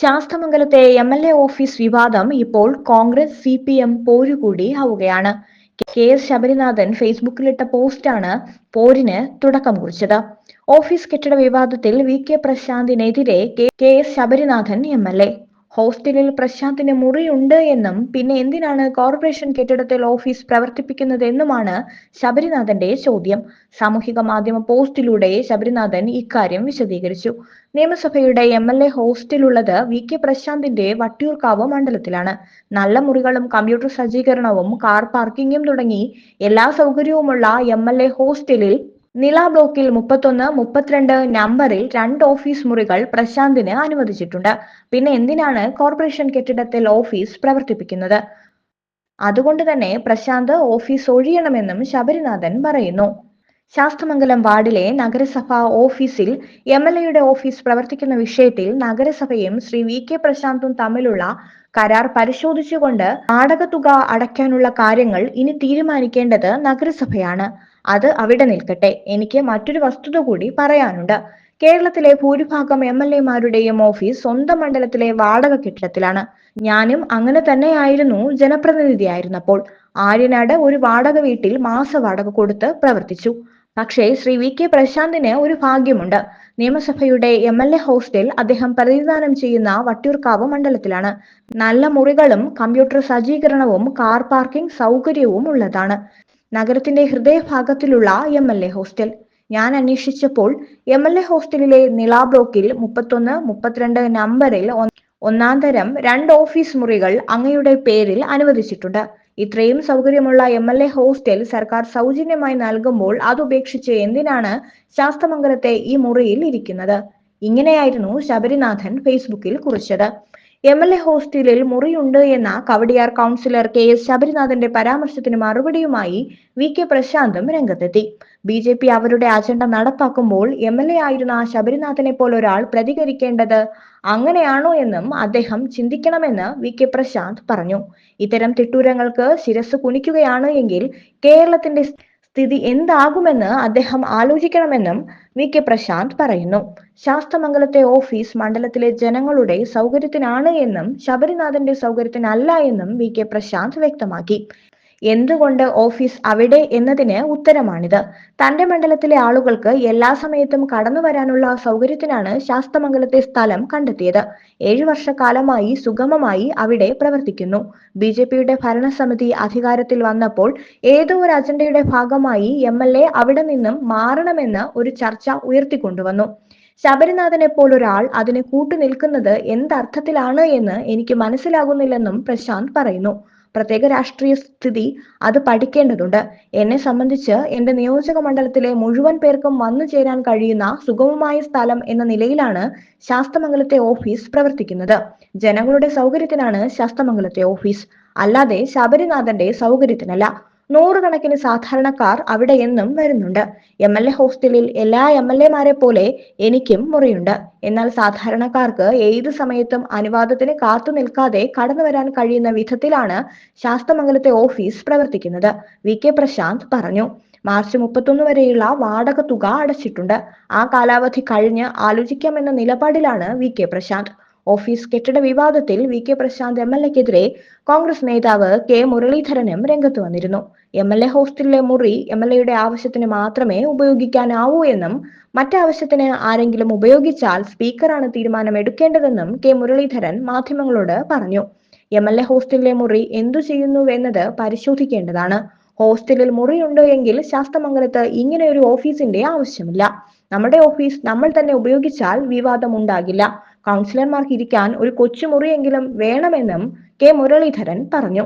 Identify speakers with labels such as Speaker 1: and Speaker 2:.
Speaker 1: ശാസ്തമംഗലത്തെ M L A office വിവാദം ഇപ്പോൾ Congress C P M പോരുകൂടി ആവുകയാണ്. കെ എസ് ശബരിനാഥൻ ഫേസ്ബുക്കിലിട്ട പോസ്റ്റാണ് പോരിന് തുടക്കം കുറിച്ചത്. ഓഫീസ് കെട്ടിട വിവാദത്തിൽ V K പ്രശാന്തിനെതിരെ K S Sabarinathan M L A ഹോസ്റ്റലിൽ പ്രശാന്തിന് മുറിയുണ്ട് എന്നും പിന്നെ എന്തിനാണ് കോർപ്പറേഷൻ കെട്ടിടത്തിൽ ഓഫീസ് പ്രവർത്തിപ്പിക്കുന്നത് എന്നുമാണ് ശബരിനാഥന്റെ ചോദ്യം. സാമൂഹിക മാധ്യമ പോസ്റ്റിലൂടെ ശബരിനാഥൻ ഇക്കാര്യം വിശദീകരിച്ചു. നിയമസഭയുടെ എം എൽ എ ഹോസ്റ്റലുള്ളത് വി കെ പ്രശാന്തിന്റെ വട്ടിയൂർക്കാവ് മണ്ഡലത്തിലാണ്. നല്ല മുറികളും കമ്പ്യൂട്ടർ സജ്ജീകരണവും കാർ പാർക്കിങ്ങും തുടങ്ങി എല്ലാ സൗകര്യവുമുള്ള എം എൽ എ ഹോസ്റ്റലിൽ നില ബ്ലോക്കിൽ മുപ്പത്തൊന്ന് മുപ്പത്തിരണ്ട് നമ്പറിൽ രണ്ട് ഓഫീസ് മുറികൾ പ്രശാന്തിന് അനുവദിച്ചിട്ടുണ്ട്. പിന്നെ എന്തിനാണ് കോർപ്പറേഷൻ കെട്ടിടത്തിൽ ഓഫീസ് പ്രവർത്തിപ്പിക്കുന്നത്? അതുകൊണ്ട് തന്നെ പ്രശാന്ത് ഓഫീസ് ഒഴിയണമെന്നും ശബരിനാഥൻ പറയുന്നു. ശാസ്തമംഗലം വാർഡിലെ നഗരസഭാ ഓഫീസിൽ എം എൽ എയുടെ ഓഫീസ് പ്രവർത്തിക്കുന്ന വിഷയത്തിൽ നഗരസഭയും ശ്രീ വി കെ പ്രശാന്തും തമ്മിലുള്ള കരാർ പരിശോധിച്ചുകൊണ്ട് നാടകത്തുക അടയ്ക്കാനുള്ള കാര്യങ്ങൾ ഇനി തീരുമാനിക്കേണ്ടത് നഗരസഭയാണ്. അത് അവിടെ നിൽക്കട്ടെ. എനിക്ക് മറ്റൊരു വസ്തുത കൂടി പറയാനുണ്ട്. കേരളത്തിലെ ഭൂരിഭാഗം എം എൽ എമാരുടെയും ഓഫീസ് സ്വന്തം മണ്ഡലത്തിലെ വാടക കെട്ടിടത്തിലാണ്. ഞാനും അങ്ങനെ തന്നെയായിരുന്നു ജനപ്രതിനിധിയായിരുന്നപ്പോൾ. ആര്യനാട് ഒരു വാടക വീട്ടിൽ മാസ വാടക കൊടുത്ത് പ്രവർത്തിച്ചു. പക്ഷേ ശ്രീ വി കെ പ്രശാന്തിന് ഒരു ഭാഗ്യമുണ്ട്. നിയമസഭയുടെ എം എൽ എ ഹോസ്റ്റൽ അദ്ദേഹം പ്രതിനിധാനം ചെയ്യുന്ന വട്ടിയൂർക്കാവ് മണ്ഡലത്തിലാണ്. നല്ല മുറികളും കമ്പ്യൂട്ടർ സജ്ജീകരണവും കാർ പാർക്കിംഗ് സൗകര്യവും ഉള്ളതാണ് നഗരത്തിന്റെ ഹൃദയഭാഗത്തിലുള്ള എം എൽ എ ഹോസ്റ്റൽ ഞാൻ അന്വേഷിച്ചപ്പോൾ എം എൽ എ ഹോസ്റ്റലിലെ നില ബ്ലോക്കിൽ മുപ്പത്തൊന്ന് മുപ്പത്തിരണ്ട് നമ്പറിൽ ഒന്നാം തരം രണ്ട് ഓഫീസ് മുറികൾ അങ്ങയുടെ പേരിൽ അനുവദിച്ചിട്ടുണ്ട്. ഇത്രയും സൗകര്യമുള്ള എം എൽ എ ഹോസ്റ്റൽ സർക്കാർ സൗജന്യമായി നൽകുമ്പോൾ അതുപേക്ഷിച്ച് എന്തിനാണ് ശാസ്തമംഗലത്തെ ഈ മുറിയിൽ ഇരിക്കുന്നത്? ഇങ്ങനെയായിരുന്നു ശബരിനാഥൻ ഫേസ്ബുക്കിൽ കുറിച്ചത്. എം എൽ എ ഹോസ്റ്റലിൽ മുറിയുണ്ട് എന്ന കവടിയാർ കൗൺസിലർ കെ എസ് ശബരിനാഥന്റെ പരാമർശത്തിന് മറുപടിയുമായി വി കെ പ്രശാന്തും രംഗത്തെത്തി. ബി ജെ പി അവരുടെ അജണ്ട നടപ്പാക്കുമ്പോൾ എം എൽ എ ആയിരുന്ന ശബരിനാഥനെ ഒരാൾ പ്രതികരിക്കേണ്ടത് അങ്ങനെയാണോ എന്നും അദ്ദേഹം ചിന്തിക്കണമെന്ന് വി കെ പ്രശാന്ത് പറഞ്ഞു. ഇത്തരം തിട്ടൂരങ്ങൾക്ക് ശിരസ് കുനിക്കുകയാണ് എങ്കിൽ കേരളത്തിന്റെ സ്ഥിതി എന്താകുമെന്ന് അദ്ദേഹം ആലോചിക്കണമെന്നും വി കെ പ്രശാന്ത് പറയുന്നു. ശാസ്തമംഗലത്തെ ഓഫീസ് മണ്ഡലത്തിലെ ജനങ്ങളുടെ സൗകര്യത്തിനാണ് എന്നും ശബരിനാഥന്റെ സൗകര്യത്തിനല്ല എന്നും വി കെ പ്രശാന്ത് വ്യക്തമാക്കി. എന്തുകൊണ്ട് ഓഫീസ് അവിടെ എന്നതിന് ഉത്തരമാണിത്. തന്റെ മണ്ഡലത്തിലെ ആളുകൾക്ക് എല്ലാ സമയത്തും കടന്നു വരാനുള്ള സൗകര്യത്തിനാണ് ശാസ്തമംഗലത്തെ സ്ഥലം കണ്ടെത്തിയത്. ഏഴു വർഷക്കാലമായി സുഗമമായി അവിടെ പ്രവർത്തിക്കുന്നു. ബി ജെ പിയുടെ ഭരണസമിതി അധികാരത്തിൽ വന്നപ്പോൾ ഏതോ ഒരു അജണ്ടയുടെ ഭാഗമായി എം എൽ എ അവിടെ നിന്നും മാറണമെന്ന് ഒരു ചർച്ച ഉയർത്തിക്കൊണ്ടുവന്നു. ശബരിനാഥനെ പോലൊരാൾ അതിന് കൂട്ടുനിൽക്കുന്നത് എന്തർത്ഥത്തിലാണ് എന്ന് എനിക്ക് മനസ്സിലാകുന്നില്ലെന്നും പ്രശാന്ത് പറയുന്നു. പ്രത്യേക രാഷ്ട്രീയ സ്ഥിതി അത് പഠിക്കേണ്ടതുണ്ട്. എന്നെ സംബന്ധിച്ച് എന്റെ നിയോജക മണ്ഡലത്തിലെ മുഴുവൻ പേർക്കും വന്നു ചേരാൻ കഴിയുന്ന സുഗമമായ സ്ഥലം എന്ന നിലയിലാണ് ശാസ്തമംഗലത്തെ ഓഫീസ് പ്രവർത്തിക്കുന്നത്. ജനങ്ങളുടെ സൗകര്യത്തിനാണ് ശാസ്തമംഗലത്തെ ഓഫീസ്. അല്ലാതെ ശബരിനാഥന്റെ സൗകര്യത്തിനല്ല. നൂറുകണക്കിന് സാധാരണക്കാർ അവിടെ എന്നും വരുന്നുണ്ട്. എം എൽ എ ഹോസ്റ്റലിൽ എല്ലാ എം എൽ എമാരെ പോലെ എനിക്കും മുറിയുണ്ട്. എന്നാൽ സാധാരണക്കാർക്ക് ഏത് സമയത്തും അനുവാദത്തിന് കാത്തു നിൽക്കാതെ കടന്നു വരാൻ കഴിയുന്ന വിധത്തിലാണ് ശാസ്തമംഗലത്തെ ഓഫീസ് പ്രവർത്തിക്കുന്നത്. വി കെ പ്രശാന്ത് പറഞ്ഞു. മാർച്ച് മുപ്പത്തൊന്ന് വരെയുള്ള വാടക തുക അടച്ചിട്ടുണ്ട്. ആ കാലാവധി കഴിഞ്ഞ് ആലോചിക്കാമെന്ന നിലപാടിലാണ് വി കെ പ്രശാന്ത്. ഓഫീസ് കെട്ടിട വിവാദത്തിൽ V K Prashanth M L എക്കെതിരെ Congress നേതാവ് കെ മുരളീധരനും രംഗത്ത് വന്നിരുന്നു. എം എൽ എ ഹോസ്റ്റലിലെ മുറി എം എൽ എയുടെ ആവശ്യത്തിന് മാത്രമേ ഉപയോഗിക്കാനാവൂ എന്നും മറ്റാവശ്യത്തിന് ആരെങ്കിലും ഉപയോഗിച്ചാൽ സ്പീക്കറാണ് തീരുമാനം എടുക്കേണ്ടതെന്നും കെ മുരളീധരൻ മാധ്യമങ്ങളോട് പറഞ്ഞു. എം എൽ എ ഹോസ്റ്റലിലെ മുറി എന്തു ചെയ്യുന്നുവെന്നത് പരിശോധിക്കേണ്ടതാണ്. ഹോസ്റ്റലിൽ മുറിയുണ്ടോ എങ്കിൽ ശാസ്തമംഗലത്ത് ഇങ്ങനെ ഒരു ഓഫീസിന്റെ ആവശ്യമില്ല. നമ്മുടെ ഓഫീസ് നമ്മൾ തന്നെ ഉപയോഗിച്ചാൽ വിവാദം ഉണ്ടാകില്ല കൗൺസിലർമാർക്ക് ഇരിക്കാൻ ഒരു കൊച്ചുമുറിയെങ്കിലും വേണമെന്നും കെ മുരളീധരൻ പറഞ്ഞു